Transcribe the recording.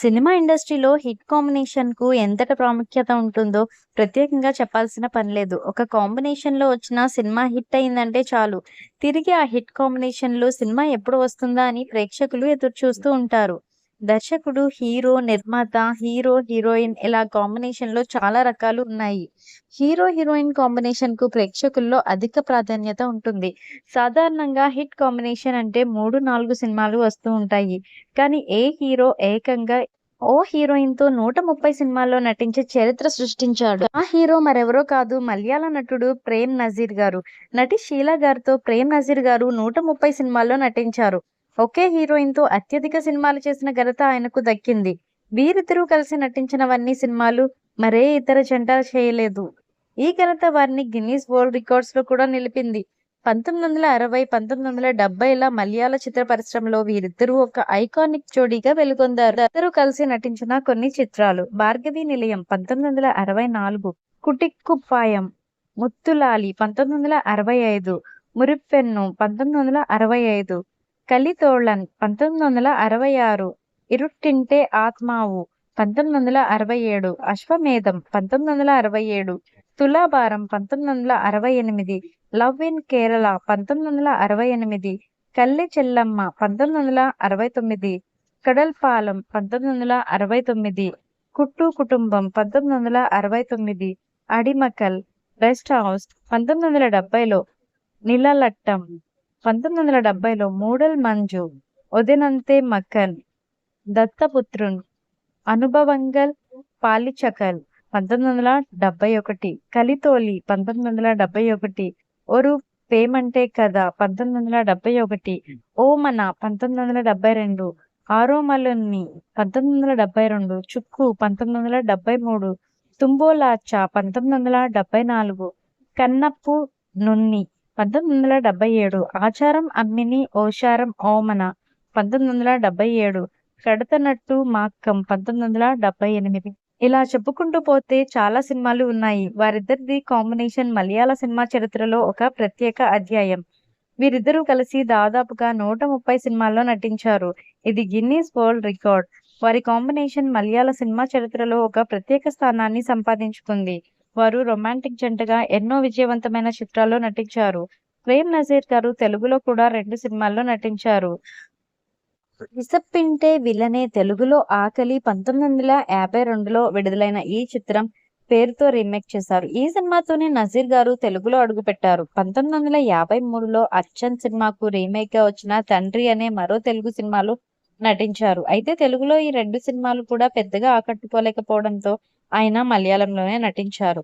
Cinema ఇండస్ట్రీలో hit కాంబినేషన్‌కు ఎంతటి ప్రాముఖ్యత ఉంటుందో ప్రత్యేకంగా చెప్పాల్సిన పని లేదు. ఒక కాంబినేషన్‌లో వచ్చిన సినిమా హిట్ అయిందంటే చాలు, తిరిగి ఆ హిట్ కాంబినేషన్‌లో సినిమా ఎప్పుడు వస్తుందా అని ప్రేక్షకులు ఎదురు చూస్తూ ఉంటారు. దర్శకుడు, హీరో, నిర్మాత, హీరో, హీరోయిన్ ఇలా కాంబినేషన్‌లో చాలా రకాలు ఉన్నాయి. హీరో, హీరోయిన్ కాంబినేషన్‌కు ప్రేక్షకుల్లో అధిక ప్రాధాన్యత ఉంటుంది. సాధారణంగా హిట్ కాంబినేషన్ అంటే 3, 4 సినిమాలు వస్తూ ఉంటాయి. కానీ ఏ హీరో ఏకంగా ఓ హీరోయిన్తో నూట ముప్పై సినిమాల్లో నటించే చరిత్ర సృష్టించాడు. ఆ హీరో మరెవరో కాదు మలయాళ నటుడు ప్రేమ్ నజీర్ గారు. నటి షీలా గారితో ప్రేమ్ నజీర్ గారు 130 సినిమాల్లో నటించారు. ఒకే హీరోయిన్‌తో అత్యధిక సినిమాలు చేసిన ఘనత ఆయనకు దక్కింది. వీరిద్దరూ కలిసి నటించినవన్నీ సినిమాలు మరే ఇతర జంట చేయలేదు. ఈ ఘనత వారిని గిన్నిస్ వరల్డ్ రికార్డ్స్లో కూడా నిలిపింది. 1960, 1970ల మలయాళ చిత్ర పరిశ్రమలో వీరిద్దరూ ఒక ఐకానిక్ జోడీగా వెలుగొందారు. ఇద్దరూ కలిసి నటించిన కొన్ని చిత్రాలు 'భార్గవి నిలయం' పంతొమ్మిది వందల అరవై నాలుగు కుటిక్కుప్పాయం 'ముత్తులాలి' 1965, 'మురిపెన్ను' 1965, కలితోళన్ పంతొమ్మిది వందల అరవై ఆరు ఇరుట్టింటే ఆత్మావు పంతొమ్మిది వందల అరవై ఏడు అశ్వమేధం పంతొమ్మిది వందల అరవై ఏడు తులాభారం పంతొమ్మిది వందల అరవై ఎనిమిది లవ్ ఇన్ కేరళ పంతొమ్మిది వందల అరవై ఎనిమిది కల్లె చెల్లమ్మ పంతొమ్మిది వందల అరవై తొమ్మిది కడల్పాలెం పంతొమ్మిది వందల అరవై తొమ్మిది కుట్టు కుటుంబం పంతొమ్మిది వందల అరవై తొమ్మిది అడిమకల్ రెస్ట్ హౌస్ పంతొమ్మిది వందల డెబ్బైలో నిలలట్టం. పంతొమ్మిది వందల డెబ్బైలో మూడల్ మంజు ఒదెనంతే మక్కన్ దత్తపుత్రున్ అనుభవంగల్ పాలిచకల్. పంతొమ్మిది వందల డెబ్బై ఒకటి కలితోలి పంతొమ్మిది వందల డెబ్బై ఒకటి ఒరు పేమంటే కదా పంతొమ్మిది వందల డెబ్బై ఒకటి ఓమన పంతొమ్మిది వందల డెబ్బై రెండు ఆరోమలుని పంతొమ్మిది వందల డెబ్బై రెండు చుక్కు పంతొమ్మిది వందల డెబ్బై మూడు తుంబోలాచ పంతొమ్మిది వందల డెబ్బై నాలుగు కన్నప్పు నున్ని 1977, 'ఆచారం అమ్మిని ఓషారం ఓమన' 1977, 'కడతనట్టు మాక్కం' 1978 ఇలా చెప్పుకుంటూ పోతే చాలా సినిమాలు ఉన్నాయి. వారిద్దరిది కాంబినేషన్ మలయాళ సినిమా చరిత్రలో ఒక ప్రత్యేక అధ్యాయం. వీరిద్దరూ కలిసి దాదాపుగా 130 సినిమాల్లో నటించారు. ఇది గిన్నిస్ వరల్డ్ రికార్డ్. వారి కాంబినేషన్ మలయాళ సినిమా చరిత్రలో ఒక ప్రత్యేక స్థానాన్ని సంపాదించుకుంది. వారు రొమాంటిక్ జంటగా ఎన్నో విజయవంతమైన చిత్రాల్లో నటించారు. ప్రేమ్ నజీర్ గారు తెలుగులో కూడా రెండు సినిమాల్లో నటించారు. 'విసప్పింటే విలనే' తెలుగులో 'ఆకలి' 1952లో విడుదలైన ఈ చిత్రం పేరుతో రీమేక్ చేశారు. ఈ సినిమాతోనే నజీర్ గారు తెలుగులో అడుగుపెట్టారు. 1953లో 'అచ్చన్' సినిమాకు రీమేక్‌గా వచ్చిన 'తండ్రి' అనే మరో తెలుగు సినిమాలో నటించారు. అయితే తెలుగులో ఈ రెండు సినిమాలు కూడా పెద్దగా ఆకట్టుకోలేకపోవడంతో ఆయన మలయాళంలోనే నటించారు.